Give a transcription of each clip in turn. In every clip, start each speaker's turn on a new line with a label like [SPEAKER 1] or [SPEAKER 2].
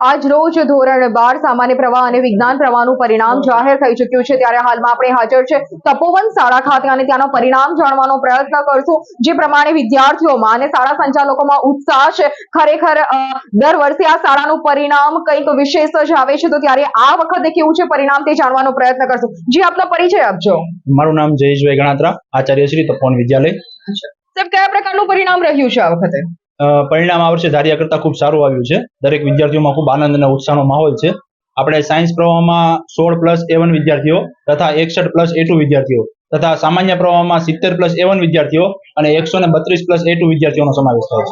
[SPEAKER 1] આજ રોજ ધોરણ બાર સામાન્ય પ્રવાહ અને વિજ્ઞાન પ્રવાહનું પરિણામ જાહેર થઈ ચૂક્યું છે. ત્યારે હાલમાં આપણે હાજર છે તપોવન શાળા ખાતે અને ત્યાંનો પરિણામ જાણવાનો પ્રયત્ન કરશું જે પ્રમાણે વિદ્યાર્થીઓમાં અને શાળા સંચાલકોમાં ઉત્સાહ છે. ખરેખર દર વર્ષે આ શાળાનું પરિણામ કંઈક વિશેષ જ આવે છે. તો ત્યારે આ વખતે કેવું છે પરિણામ તે જાણવાનો પ્રયત્ન કરશું. જી આપનો પરિચય આપજો.
[SPEAKER 2] મારું નામ જયેશભાઈ ગણાત્રા આચાર્ય શ્રી તપોવન વિદ્યાલય.
[SPEAKER 1] સાહેબ કયા પ્રકારનું પરિણામ રહ્યું છે આ વખતે?
[SPEAKER 2] પરિણામ આ વર્ષે ધાર્યા કરતા ખૂબ સારું આવ્યું છે. દરેક વિદ્યાર્થીઓમાં ખૂબ આનંદ અને ઉત્સાહનો માહોલ છે. આપણે સાયન્સ પ્રવાહમાં સોળ પ્લસ એ વન વિદ્યાર્થીઓ તથા એકસઠ પ્લસ એ ટુ વિદ્યાર્થીઓ તથા સામાન્ય પ્રવાહમાં સિત્તેર પ્લસ એ વન વિદ્યાર્થીઓ અને એકસો ને બત્રીસ પ્લસ એ ટુ વિદ્યાર્થીઓનો સમાવેશ થાય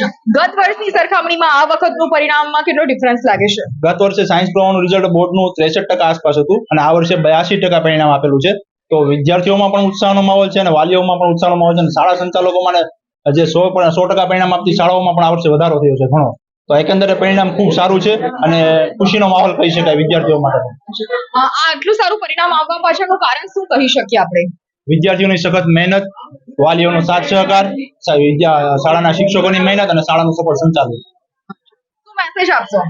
[SPEAKER 2] છે.
[SPEAKER 1] ગત વર્ષની સરખામણીમાં આ વખતનું પરિણામમાં કેટલો ડિફરન્સ લાગે છે?
[SPEAKER 2] ગત વર્ષે સાયન્સ પ્રવાહનું રિઝલ્ટ બોર્ડનું ત્રેસઠ ટકા આસપાસ હતું અને આ વર્ષે બ્યાસી ટકા પરિણામ આપેલું છે. તો વિદ્યાર્થીઓમાં પણ ઉત્સાહનો માહોલ છે અને વાલીઓમાં પણ ઉત્સાહનો માહોલ છે અને શાળા સંચાલકોમાં જે સો પણ સો ટકા પરિણામ આપતી શાળાઓમાં પણ આ વર્ષે વધારો થયો છે ઘણો. તો એકંદરે પરિણામ ખૂબ સારું છે અને ખુશીનો માહોલ કહી શકાય વિદ્યાર્થીઓ માટે.
[SPEAKER 1] આટલું સારું પરિણામ આવવા પાછળનું કારણ શું કહી શકીએ આપણે?
[SPEAKER 2] વિદ્યાર્થીઓની સખત મહેનત વાલીઓનો સાથ સહકાર શાળાના શિક્ષકોની મહેનત અને શાળાનું સફળ સંચાલન.
[SPEAKER 1] શું મેસેજ આપશો?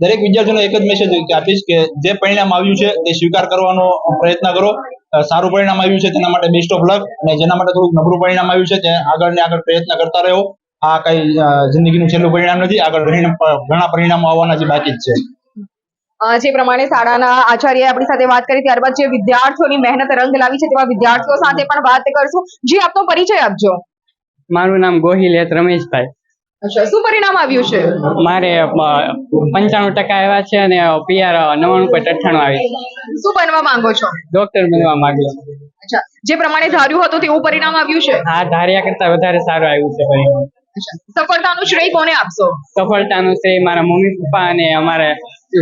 [SPEAKER 2] દરેક વિદ્યાર્થીઓને એક જ મેસેજ આપીશ કે જે પરિણામ આવ્યું છે તે સ્વીકાર કરવાનો પ્રયત્ન કરો. સારું પરિણામ આવ્યું છે તેના માટે બેસ્ટ ઓફ લક અને જેના માટે થોડુંક નબળું પરિણામ આવ્યું છે તે આગળ ને આગળ પ્રયત્ન કરતા રહ્યો આ કઈ જિંદગીનું છેલ્લું પરિણામ નથી આગળ ઘણા પરિણામો આવવાના જે બાકી જ છે.
[SPEAKER 1] જે પ્રમાણે શાળાના આચાર્ય આપણી સાથે વાત કરી ત્યારબાદ જે વિદ્યાર્થીઓની મહેનત રંગ લાવી છે તેવા વિદ્યાર્થીઓ સાથે પણ વાત કરશું. જી આપનો પરિચય આપજો.
[SPEAKER 3] મારું નામ ગોહિલ રમેશભાઈ.
[SPEAKER 1] અચ્છા શું પરિણામ આવ્યું છે?
[SPEAKER 3] મારે પંચાણું ટકા આવ્યા છે અને પીઆર નવાણું પોઈન્ટ અઠ્ઠાણું આવી
[SPEAKER 1] શું બનવા માંગો છો?
[SPEAKER 3] ડોક્ટર બનવા માંગ્યો
[SPEAKER 1] અચ્છા જે પ્રમાણે ધાર્યું હતું તેવું પરિણામ આવ્યું છે?
[SPEAKER 3] હા ધાર્યા કરતા વધારે સારું આવ્યું છે પરિણામ.
[SPEAKER 1] સફળતાનું શ્રેય કોને આપશો?
[SPEAKER 3] સફળતાનું શ્રેય મારા મમ્મી પપ્પા અને અમારા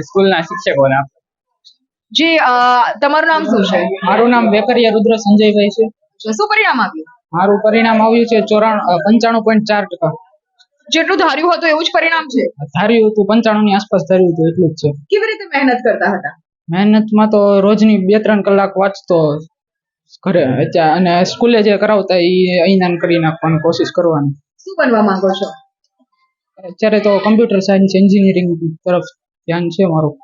[SPEAKER 3] સ્કૂલના શિક્ષકોને આપશો
[SPEAKER 1] જી તમારું નામ શું છે?
[SPEAKER 4] મારું નામ વેકરિયા રુદ્ર સંજયભાઈ છે
[SPEAKER 1] શું પરિણામ આવ્યું?
[SPEAKER 4] મારું પરિણામ આવ્યું છે ચોરાણું પંચાણું પોઈન્ટ ચાર ટકા.
[SPEAKER 1] જેટલું ધાર્યું હતું એવું જ પરિણામ છે?
[SPEAKER 4] ધાર્યું હતું પંચાણું ની આસપાસ ધાર્યું હતું એટલું જ છે.
[SPEAKER 1] કેવી રીતે મહેનત કરતા હતા?
[SPEAKER 4] મહેનતમાં તો રોજની બે ત્રણ કલાક વાંચતો ઘરે અત્યારે અને સ્કૂલે જે કરાવતા એ અહીંના કરી નાખવાની કોશિશ કરવાની.
[SPEAKER 1] શું બનવા માંગો છો?
[SPEAKER 4] અત્યારે તો કમ્પ્યુટર સાયન્સ એન્જિનિયરિંગ તરફ ધ્યાન છે મારું.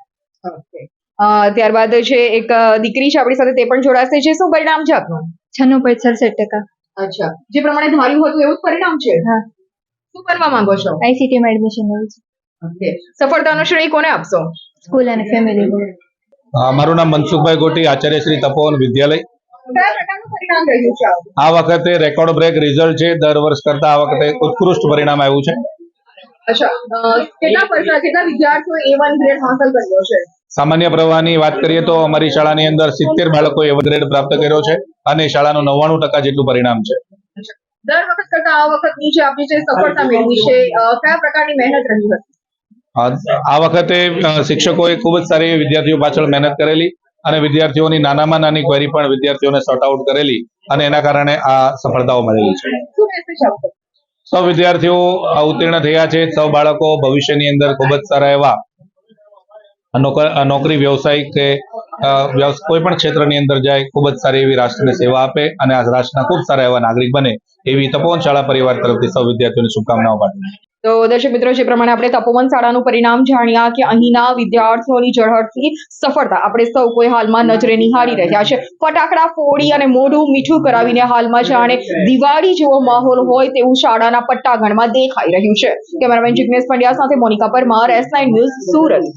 [SPEAKER 1] અ, ત્યારબાદ છે એક દીકરી છે આપણી સાથે તે પણ જોડાશે. છે શું પરિણામ છે આપનું?
[SPEAKER 5] છન્નું પોઈન્ટ સડસઠ ટકા.
[SPEAKER 1] અચ્છા. જે પ્રમાણે ધાર્યું હતું એવું જ પરિણામ છે?
[SPEAKER 5] હા.
[SPEAKER 1] શું બનવા માંગો છો?
[SPEAKER 5] આઈસીટીમાં એડમિશન લેવું છે.
[SPEAKER 1] ઓકે સફળતાનો શ્રેય કોને આપશો?
[SPEAKER 5] સ્કૂલ અને ફેમિલી
[SPEAKER 6] મારું નામ મનસુખભાઈ ગોટી આચાર્ય શ્રી તપોવન વિદ્યાલય? આ વખતે રેકોર્ડ બ્રેક રિઝલ્ટ છે. દર વર્ષ કરતા આ વખતે ઉત્કૃષ્ટ પરિણામ આવ્યું છે.
[SPEAKER 1] અચ્છા. અ, કેટલા પૈસા કેટલા વિદ્યાર્થીઓ એ વન ગ્રેડ હાંસલ કર્યો છે?
[SPEAKER 6] સામાન્ય પ્રવાહની વાત કરીએ તો અમારી શાળાની અંદર સિત્તેર બાળકોએ એવો ગ્રેડ પ્રાપ્ત કર્યો છે અને શાળાનું નવ્વાણું ટકા જેટલું પરિણામ છે.
[SPEAKER 1] દર વખત કરતા આ વખત નીચે આપની જે સફળતા મેળવી છે કયા પ્રકારની મહેનત રહી હતી?
[SPEAKER 6] આ વખતે શિક્ષકોએ ખૂબ જ સારી વિદ્યાર્થીઓ પાછળ મહેનત કરેલી અને વિદ્યાર્થીઓની નાનામાં નાની ક્વેરી પણ વિદ્યાર્થીઓને સોર્ટ આઉટ કરેલી અને એના કારણે આ સફળતાઓ મળેલી છે. સૌ વિદ્યાર્થીઓ ઉત્તીર્ણ થયા છે સૌ બાળકો ભવિષ્યની અંદર ખૂબ જ સારા એવા નોક- નોકરી વ્યવસાય કે કોઈ પણ ક્ષેત્રની અંદર જાય, ખૂબ જ સારી એવી રાષ્ટ્રને સેવા આપે અને આ રાષ્ટ્રના ખૂબ સારા એવા નાગરિક બને એવી તપોવન શાળા પરિવાર તરફથી સૌ વિદ્યાર્થીઓને શુભકામનાઓ પાઠવું.
[SPEAKER 1] તો દર્શક મિત્રો, જે પ્રમાણે આપણે તપોવન શાળાનું પરિણામ જાણ્યા કે અહીંના વિદ્યાર્થીઓની ઝળહળતી સફળતા આપણે સૌ કોઈ હાલમાં નજરે નિહાળી રહ્યા છે. ફટાકડા ફોડી અને મોઢું મીઠું કરાવીને હાલમાં જાણે દિવાળી જેવો માહોલ હોય તેવું શાળાના પટ્ટાગણમાં દેખાઈ રહ્યું છે. કેમેરામેન જિગ્નેશ પંડ્યા સાથે Monika Parmar S nine news Surat.